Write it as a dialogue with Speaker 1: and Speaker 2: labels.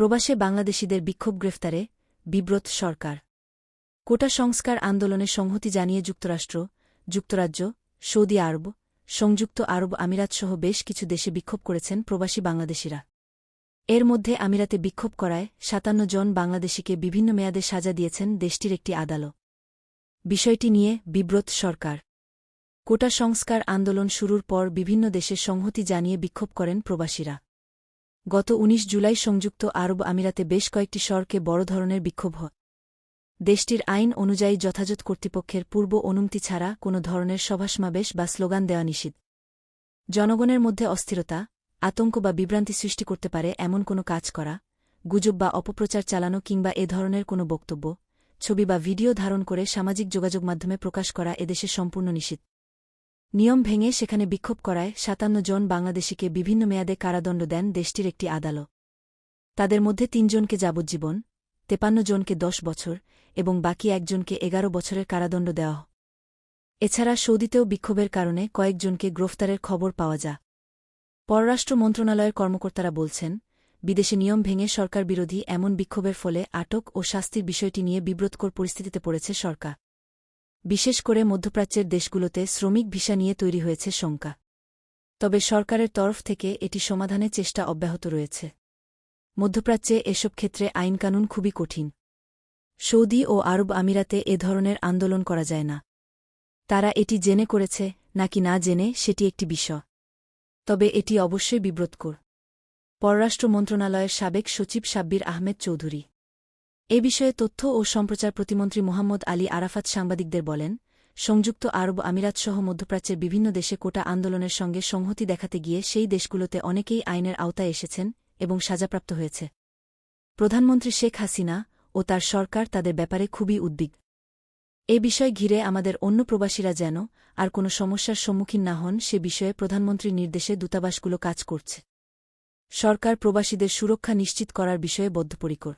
Speaker 1: প্রবাসে বাংলাদেশিদের বিক্ষোভ গ্রেফতারে বিব্রত সরকার। কোটা সংস্কার আন্দোলনে সংহতি জানিয়ে যুক্তরাষ্ট্র, যুক্তরাজ্য, সৌদি আরব, সংযুক্ত আরব আমিরাতসহ বেশ কিছু দেশে বিক্ষোভ করেছেন প্রবাসী বাংলাদেশিরা। এর মধ্যে আমিরাতে বিক্ষোভ করায় সাতান্ন জন বাংলাদেশিকে বিভিন্ন মেয়াদে সাজা দিয়েছেন দেশটির একটি আদালত। বিষয়টি নিয়ে বিব্রত সরকার। কোটা সংস্কার আন্দোলন শুরুর পর বিভিন্ন দেশে সংহতি জানিয়ে বিক্ষোভ করেন প্রবাসীরা। গত ১৯ জুলাই সংযুক্ত আরব আমিরাতে বেশ কয়েকটি শহরকে বড় ধরনের বিক্ষোভ হয়। দেশটির আইন অনুযায়ী যথাযথ কর্তৃপক্ষের পূর্ব অনুমতি ছাড়া কোনো ধরনের সভাসমাবেশ বা স্লোগান দেওয়া নিষিদ্ধ। জনগণের মধ্যে অস্থিরতা, আতঙ্ক বা বিভ্রান্তি সৃষ্টি করতে পারে এমন কোনো কাজ করা, গুজব বা অপপ্রচার চালানো কিংবা এ ধরনের কোনো বক্তব্য, ছবি বা ভিডিও ধারণ করে সামাজিক যোগাযোগ মাধ্যমে প্রকাশ করা এদেশে সম্পূর্ণ নিষিদ্ধ। নিয়ম ভেঙে সেখানে বিক্ষোভ করায় সাতান্ন জন বাংলাদেশিকে বিভিন্ন মেয়াদে কারাদণ্ড দেন দেশটির একটি আদালত। তাদের মধ্যে তিনজনকে যাবজ্জীবন, তেপান্ন জনকে দশ বছর এবং বাকি একজনকে এগারো বছরের কারাদণ্ড দেওয়া এছাড়া সৌদিতেও বিক্ষোভের কারণে কয়েকজনকে গ্রেফতারের খবর পাওয়া যা পররাষ্ট্র মন্ত্রণালয়ের কর্মকর্তারা বলছেন, বিদেশে নিয়ম ভেঙে সরকার বিরোধী এমন বিক্ষোভের ফলে আটক ও শাস্তির বিষয়টি নিয়ে বিব্রতকর পরিস্থিতিতে পড়েছে সরকার। বিশেষ করে মধ্যপ্রাচ্যের দেশগুলোতে শ্রমিক ভিসা নিয়ে তৈরি হয়েছে শঙ্কা। তবে সরকারের তরফ থেকে এটি সমাধানের চেষ্টা অব্যাহত রয়েছে। মধ্যপ্রাচ্যে এসব ক্ষেত্রে আইনকানুন খুবই কঠিন। সৌদি ও আরব আমিরাতে এ ধরনের আন্দোলন করা যায় না। তারা এটি জেনে করেছে, নাকি না জেনে সেটি একটি বিষয়। তবে এটি অবশ্যই বিব্রতকর। পররাষ্ট্র মন্ত্রণালয়ের সাবেক সচিব সাব্বির আহমেদ চৌধুরী। এ বিষয়ে তথ্য ও সম্প্রচার প্রতিমন্ত্রী মোহাম্মদ আলী আরাফাত সাংবাদিকদের বলেন, সংযুক্ত আরব আমিরাতসহ মধ্যপ্রাচ্যের বিভিন্ন দেশে কোটা আন্দোলনের সঙ্গে সংহতি দেখাতে গিয়ে সেই দেশগুলোতে অনেকেই আইনের আওতায় এসেছেন এবং সাজাপ্রাপ্ত হয়েছে। প্রধানমন্ত্রী শেখ হাসিনা ও তার সরকার তাদের ব্যাপারে খুবই উদ্বিগ। এ বিষয় ঘিরে আমাদের অন্য প্রবাসীরা যেন আর কোনো সমস্যার সম্মুখীন না হন, সে বিষয়ে প্রধানমন্ত্রীর নির্দেশে দূতাবাসগুলো কাজ করছে। সরকার প্রবাসীদের সুরক্ষা নিশ্চিত করার বিষয়ে বদ্ধপরিকর।